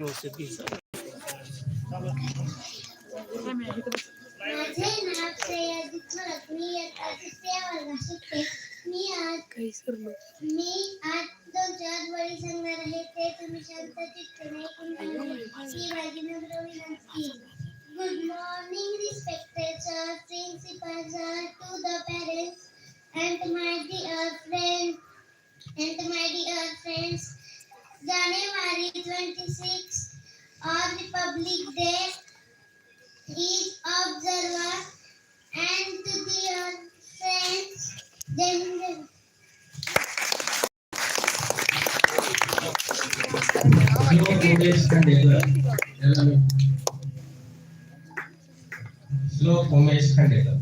व्यवस्थित घ्यायचं माझे नाव श्रेया दिपवत मी इयत्ता तृतीय वर्गात शिकते मी आज काही सर मी आज तुमच्यात बळी सांगणार आहे ते तुम्ही शांत चित्ताने ऐकून घ्या. ही माझी नम्र विनंती good morning respected sir principal sir to the parents and my dear friend and my dear friends January 26 or Republic Day is observed and to the friends then Slow comments can differ. No comments can differ.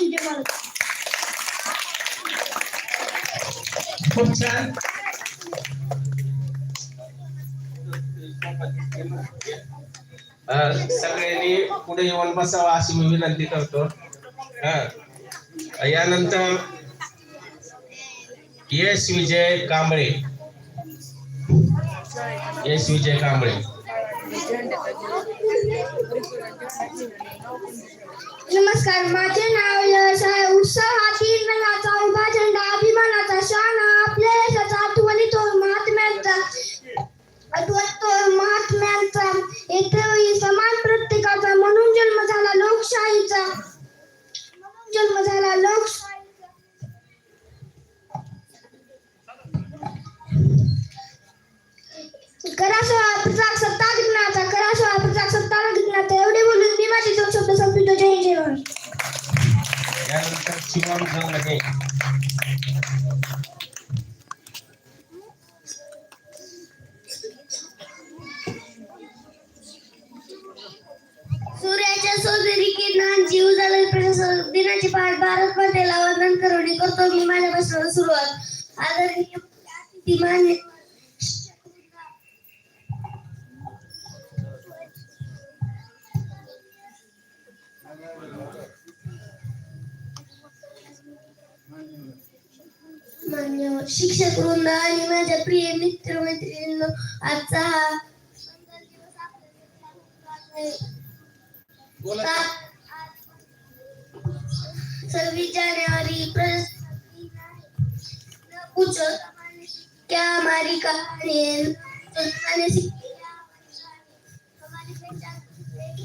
संपतो जयंती मला खूप छान अं, सगळ्यांनी पुढे येऊन बसावं अशी मी विनंती करतो हं. यानंतर यश विजय कांबळे यश विजय कांबळे नमस्कार माझे नाव यश आहे. उत्सव हा तीन रंगाचा उभा झेंडा अभिमानाचा शान आपल्या यशाचा आठवणीतो महात्म्यांचा आठवतो. महात्म्यांचा येथे समान प्रत्येकाचा. म्हणून जन्म झाला लोकशाहीचा. म्हणून जन्म झाला लोकशाहीचा. सोळा प्रजाक सत्ता करा सोळा प्रजाक सत्ता जिंकण्याचा एवढे बोलून मी माझे दोन शब्द संपितो जय जय यानंतर शिवम जंगले सूर्याच्या सोनेरी किरणांची उजाला प्रकाश दिनाची पाठ भारत मातेला वंदन करून करतो मी. माझ्या भाषणाला सुरुवात. आदरणीय अतिथी मान्य मान्यवर शिक्षक वृंद आणि माझ्या प्रिय मित्र मैत्रिणींनो आजचा हा सव्वीस जानेवारी पूछो क्या हमारी कहानी है?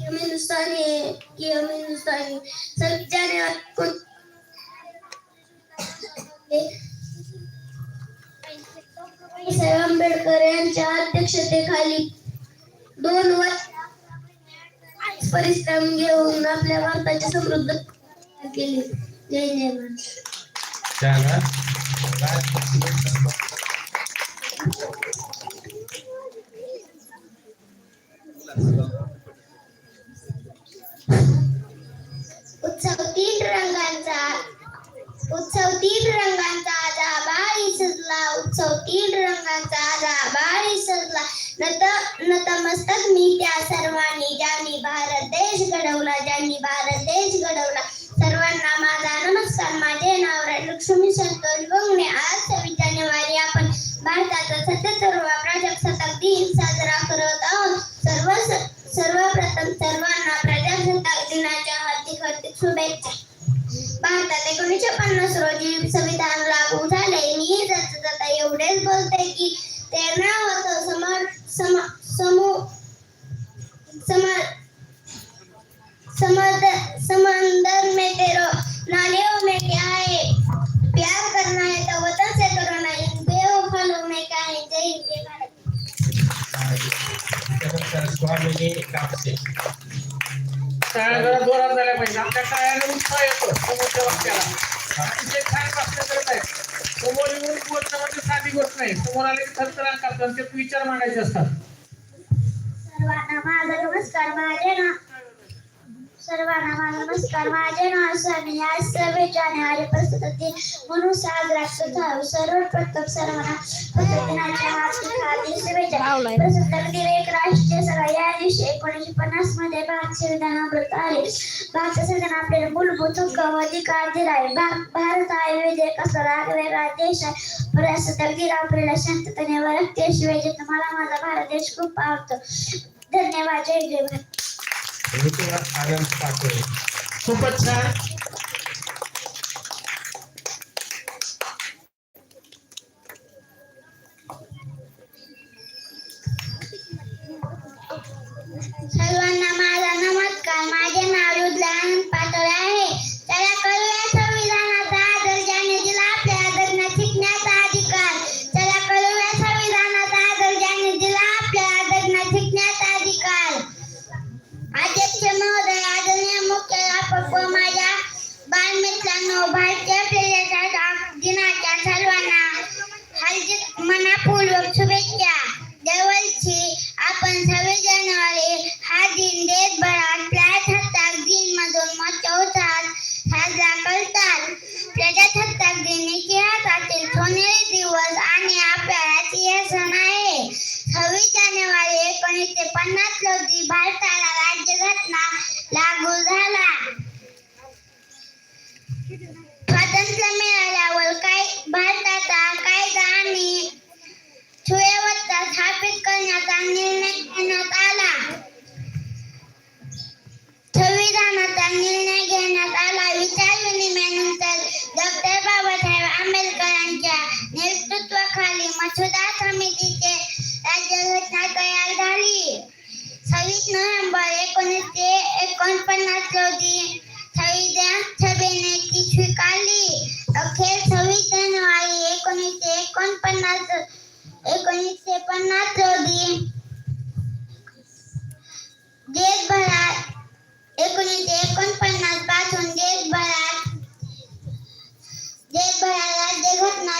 हम हिंदुस्तानी है कि हम हिंदुस्तानी। सव्वीस जानेवारी को बाबासाहेब आंबेडकर यांच्या अध्यक्षतेखाली दोन वर्ष परिश्रम घेऊन आपल्या भारताची समृद्ध केली. जय जय उत्सव तीन रंगांचा उत्सव तीन रंगांचा आजा बाळी सजला. उत्सव तीन रंगांचा आजा बाळी सजला. नत नतमस्तक मी त्या सर्वांनी ज्यांनी भारत देश घडवला टाळ्या जरा जोरात झाल्या पाहिजे. आमच्या टाळ्याला उत्साह येतो जे काय वाक्य करत समोर म्हणजे साधी गोष्ट नाही. समोर आले की थरथरांग करतात ते विचार मांडायचे असतात. सर्वांना माझा नमस्कार माझे ना सर्वांना माझा नमस्कार. माझे नाव स्वामी आज सव्वीस जानेवारी प्रस्तुत. दिन म्हणून साजरा करत आहोत सर्वप्रथम सर्वांना प्रस्तुत दिनाच्या हार्दिक हार्दिक शुभेच्छा. एक राष्ट्रीय सभा. या दिवशी एकोणीसशे पन्नासमध्ये भारत संविधान अमृत आले. भारत संविधान आपल्याला मूलभूत हक्क व अधिकार दिला आहे भा- भारत हा विविध असलेला वेगळा देश आहे. प्रस्तुत दिन आपल्याला शांततेने व रक्तशिवाय मला माझा भारत देश खूप आवडतो. धन्यवाद. जय जय भारत ऋतुराज आनंद पाटोळे खूपच छान सर्वांना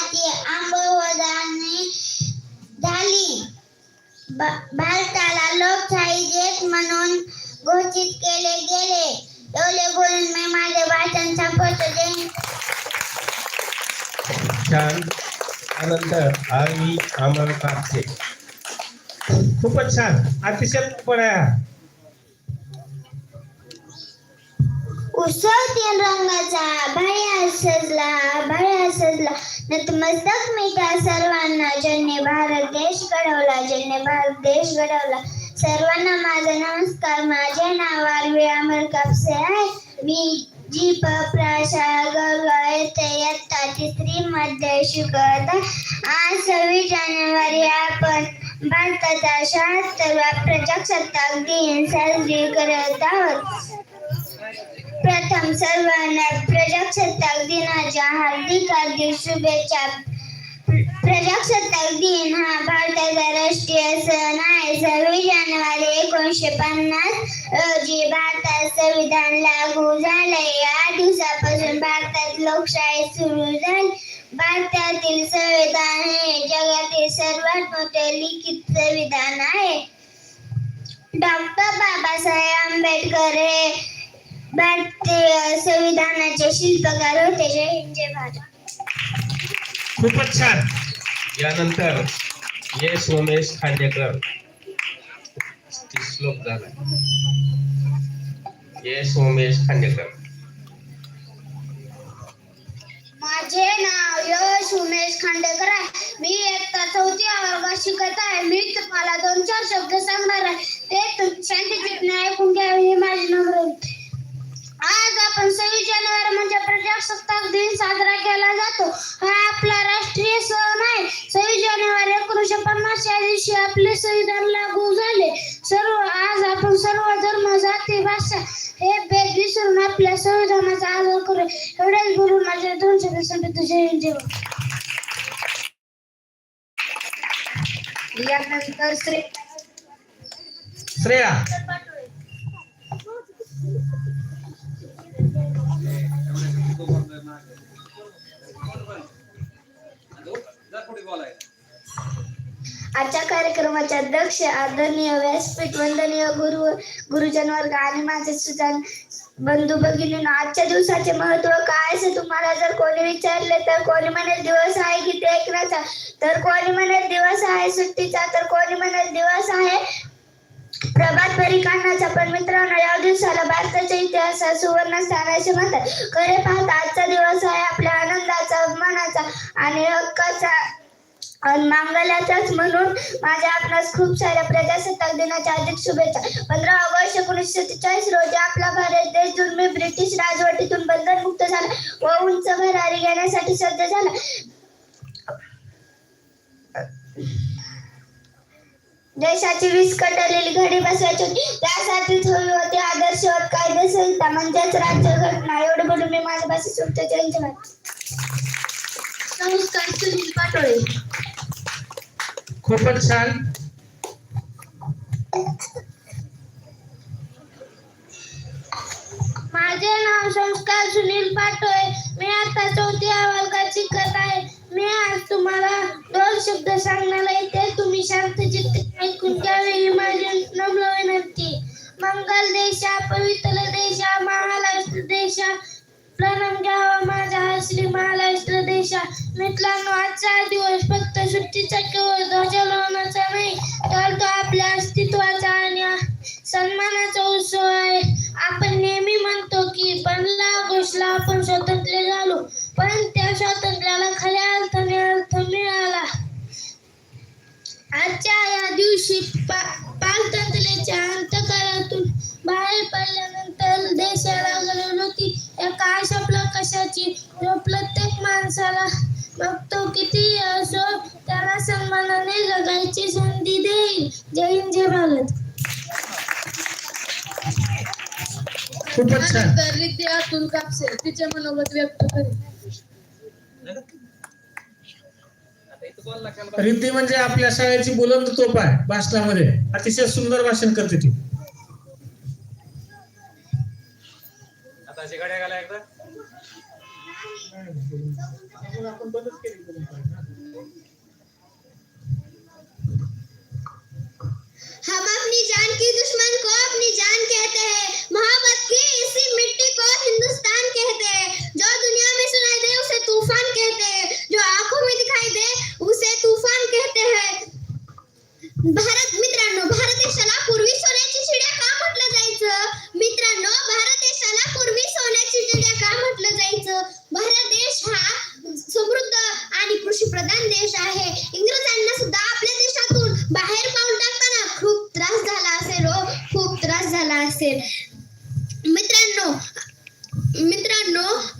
राज्यघटनाची अंमलबजावणी झाली. भारताला लोकशाही देश म्हणून घोषित केले गेले. एवढे बोलून मी माझे भाषण संपवतो. जय छान आनंद खूपच छान. अतिशय पण आहे. उत्सव रंगाचा भया सजला भया सजला. नतमस्तक मिठा सर्वांना ज्यांनी भारत देश घडवला ज्यांनी भारत देश घडवला. सर्वांना माझा नमस्कार माझे नाव आरवी अमर कापसे आहे. मी जीप प्राशाळा गळगाव येथे इयत्ता तिसरी मध्ये शिकत आज सव्वीस जानेवारी आपण भारताचा शहात्तरवा प्रजासत्ताक दिन साजरी करत आहोत. प्रथम सर्वांना प्रजासत्ताक दिनाच्या हार्दिक हार्दिक शुभेच्छा. प्रजासत्ताक दिन हा भारताचा राष्ट्रीय सण आहे. सव्वीस जानेवारी एकोणीसशे पन्नास रोजी भारतात संविधान लागू झाले या दिवसापासून भारतात लोकशाही सुरू झाली. भारतातील संविधान हे जगातील सर्वात मोठे लिखित संविधान आहे. डॉक्टर बाबासाहेब आंबेडकर हे भारतीय संविधानाचे शिल्पकार होते. जय हिंद जय भारत. खूपच छान. यानंतर यश उमेश खांडेकर. ती श्लोक झाला. यश उमेश खांडेकर. माझे नाव यश उमेश खांडेकर आहे. मी इयत्ता चौथी वर्गात शिकत आहे. मी तुम्हाला दोन चार शब्द सांगणार आहे. ते तुम- शांततेने ऐकून घ्यावे ही माझी नम्र विनंती. आपण सव्वीस जानेवारी म्हणजे प्रजासत्ताक दिन साजरा केला जातो. हा आपला राष्ट्रीय सण आहे. सव्वीस जानेवारी एकोणीसशे पन्नास या दिवशी आपले संविधान लागू झाले. सर्व आज आपण सर्व धर्म जाती भाषा हे भेद विसरून आपल्या संविधानाचा आदर करू. एवढेच बोलून माझे दोन शब्द संपत जय यानंतर श्रेया श्रेया. आजच्या कार्यक्रमाचे अध्यक्ष आदरणीय व्यासपीठ वंदनीय गुरु गुरुजन वर्ग आणि माझे सुजान बंधू भगिनी आजच्या दिवसाचे महत्त्व काय असे तुम्हाला जर कोणी विचारले तर कोणी म्हणेल दिवस आहे की ते ऐकण्याचा तर कोणी म्हणेल दिवस आहे सुट्टीचा तर कोणी म्हणेल दिवस आहे प्रभात परिकांनाचा काढण्याचा पण मित्रांनो या दिवसाला भारताच्या इतिहासात सुवर्ण स्थानाचे म्हणतात. खरे पाहता आजचा दिवस आहे आपल्या आनंदाचा अभिमानाचा आणि हक्काचा. मांगल्याचाच म्हणून माझ्या आपणास खूप साऱ्या प्रजासत्ताक दिनाच्या अधिक शुभेच्छा. पंधरा ऑगस्ट एकोणीसशे सत्तेचाळीस रोजी आपला भारत देश जुलमी ब्रिटिश राजवटीतून बंधनमुक्त झाला व उंच भरारी घेण्यासाठी सज्ज झाला. देशाची वीस कटलेली घडी बसवायची होती. त्यासाठीच हवी होती आदर्शवत कायदे संहिता म्हणजेच राज्यघटना. एवढं बोलून मी माझ्या भाषेत सुटते. जयंती नमस्कार सुनील पाटोळे. खूपच छान माझे नाव संस्कार सुनील पाटोळे. मी आता चौथ्या वर्गात शिकत आहे. मी आज तुम्हाला दोन शब्द सांगणार ते तुम्ही शांत चित्त ऐकून घ्यावे ही माझी नम्र विनंती. मंगल देशा पवित्र देशा महाराष्ट्र देशा. प्रणाम घ्यावा माझा श्री महाराष्ट्र देशा. मित्रांनो आजचा दिवस फक्त सुट्टीचा केवळ ध्वजारोहणाचा नाही तर तो आपल्या अस्तित्वाचा आणि सन्मानाचा उत्सव आहे. आपण नेहमी म्हणतो की बनला घोषला आपण स्वतंत्र झालो. पण त्या स्वातंत्र्याला खऱ्या अर्थाने अर्थ मिळाला. आजच्या या दिवशी पा- पारतंत्र्याच्या अंतकारातून बाहेर पडल्यानंतर देशाला गरज होती. एका अशा प्रकाशाची जो प्रत्येक माणसाला मग तो किती असो त्याला सन्मानाने जगायची संधी देईल. जय हिंद जय भारत. खूपच छान. त्यानंतर रिद्धी अतुल कापसे तिचे मनोगत व्यक्त करेल रिद्धी म्हणजे आपल्या शाळेची बुलंद तोप आहे भाषणामध्ये. अतिशय सुंदर भाषण करते ती. हम अपनी जान की दुश्मन को अपनी जान कहते हैं मोहब्बत की इसी मिट्टी को हिंदुस्तान कहते हैं जो दुनिया में सुनाई दे उसे तूफान कहते हैं जो आंखों में दिखाई दे उसे तूफान कहते हैं भारत मित्रांनो भारत देशाला पूर्वी सोन्याची चिड्या का म्हटलं जायचं मित्रांनो भारत देशाला पूर्वी सोन्याची चिड्या का म्हटलं जायचं भारत देश हा समृद्ध आणि कृषी प्रधान देश आहे इंग्रजांना सुद्धा आपल्या देशातून बाहेर पाऊल टाकताना खूप त्रास झाला असेल हो खूप त्रास झाला असेल मित्रांनो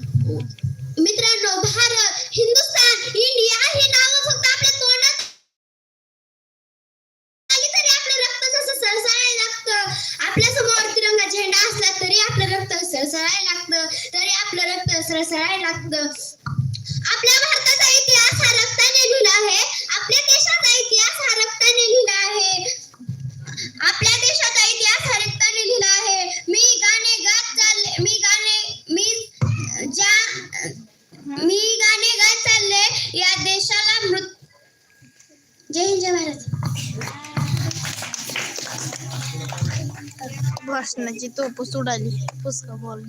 भाषणाची तोप सुडाली पुस्तक बोल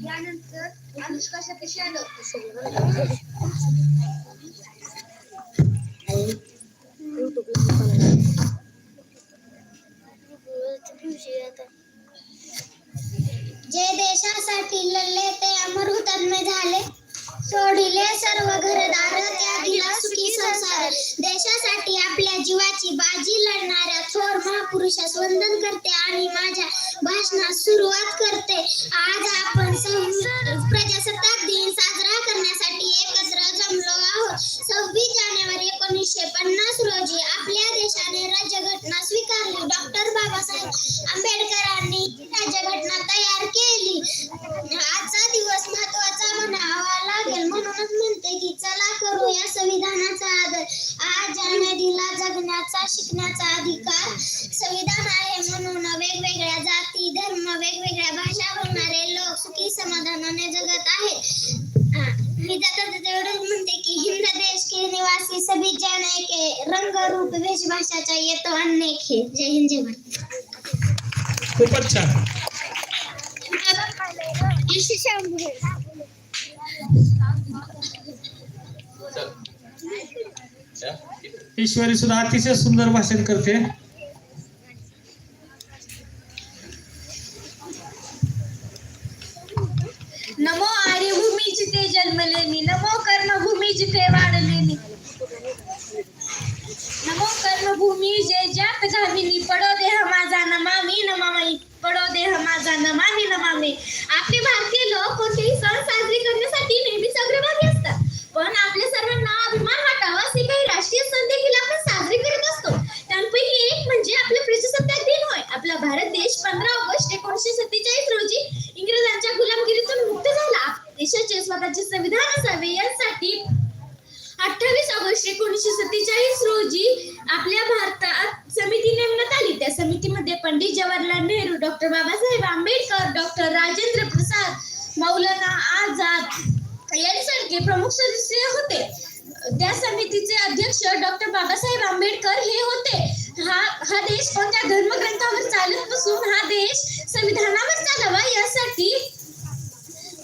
जे देशासाठी लढले ते अमर हुतात्मे झाले. सोडिले सर्व घरदार त्या दिला सुखी संसार. देशासाठी आपल्या जीवाची बाजी लढणाऱ्या थोर महापुरुषास वंदन करते आणि माझ्या भाषणास सुरुवात करते. आज आपण प्रजासत्ताक दिन साजरा करण्यासाठी एकत्र जमलो आहोत. सव्वीस जानेवारी एकोणीसशे पन्नास रोजी आपल्या देशाने राज्यघटना स्वीकारली. डॉक्टर बाबासाहेब आंबेडकरांनी राज्यघटना तयार केली. आजचा दिवस महत्त्वाचा म्हणावा लागेल. म्हणूनच म्हणते की चला करूया संविधानाचा आदर. आज ज्याने दिला जगण्याचा शिकण्याचा ईश्वरी सुद्धा अतिशय सुंदर भाषण करते. भारत देश पंधरा ऑगस्ट एकोणीशे सत्तेचाळीस रोजी इंग्रजांच्या गुलामगिरीतून मुक्त झाला. देशाचे स्वतःचे संविधान असावे यासाठी अठ्ठावीस ऑगस्ट एकोणीशे सत्तेचाळीस रोजी आपल्या भारतात समिती नेमण्यात आली. त्या समितीमध्ये पंडित जवाहरलाल नेहरू डॉक्टर बाबासाहेब आंबेडकर डॉक्टर राजेंद्र प्रसाद मौलाना आझाद यांसारखे प्रमुख सदस्य होते. त्या समितीचे अध्यक्ष डॉक्टर बाबासाहेब आंबेडकर हे होते. हा हा देश कोणत्या धर्मग्रंथावर चालत नसून हा देश संविधानावर चालावा यासाठी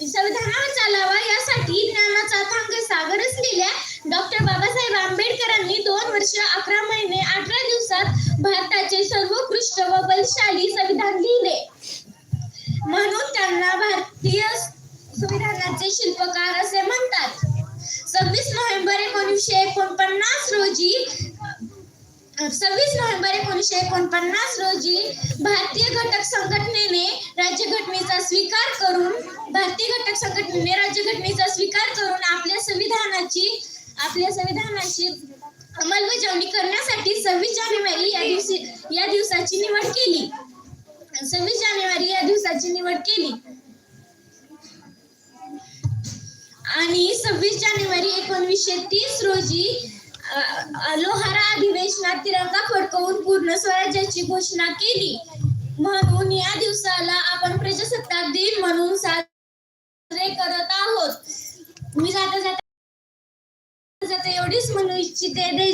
संविधानावर चालावा यासाठी ज्ञानाचा थांग सागर असलेल्या डॉक्टर बाबासाहेब आंबेडकरांनी दोन वर्ष अकरा महिने अठरा दिवसात भारताचे सर्वोत्कृष्ट व बलशाली संविधान लिहिले. म्हणून त्यांना भारतीय संविधानाचे शिल्पकार असे म्हणतात. सव्वीस नोव्हेंबर एकोणीसशे एकोणपन्नास रोजी सव्वीस नोव्हेंबर एकोणीसशे एकोणपन्नास रोजी भारतीय घटक संघटनेने राज्यघटनेचा स्वीकार करून भारतीय घटक संघटनेने राज्यघटनेचा स्वीकार करून आपल्या संविधानाची आपल्या संविधानाची अंमलबजावणी करण्यासाठी सव्वीस जानेवारी या दिवशी या दिवसाची निवड केली. सव्वीस जानेवारी या दिवसाची निवड केली. आणि सव्वीस जानेवारी एकोणीसशे तीस रोजी लोहारा अधिवेशनात तिरंगा फडकवून पूर्ण स्वराज्याची घोषणा केली. म्हणून या दिवसाला आपण प्रजासत्ताक दिन म्हणून साजरे करत आहोत. मी जाता जाता जाता एवढीच म्हणू इच्छिते.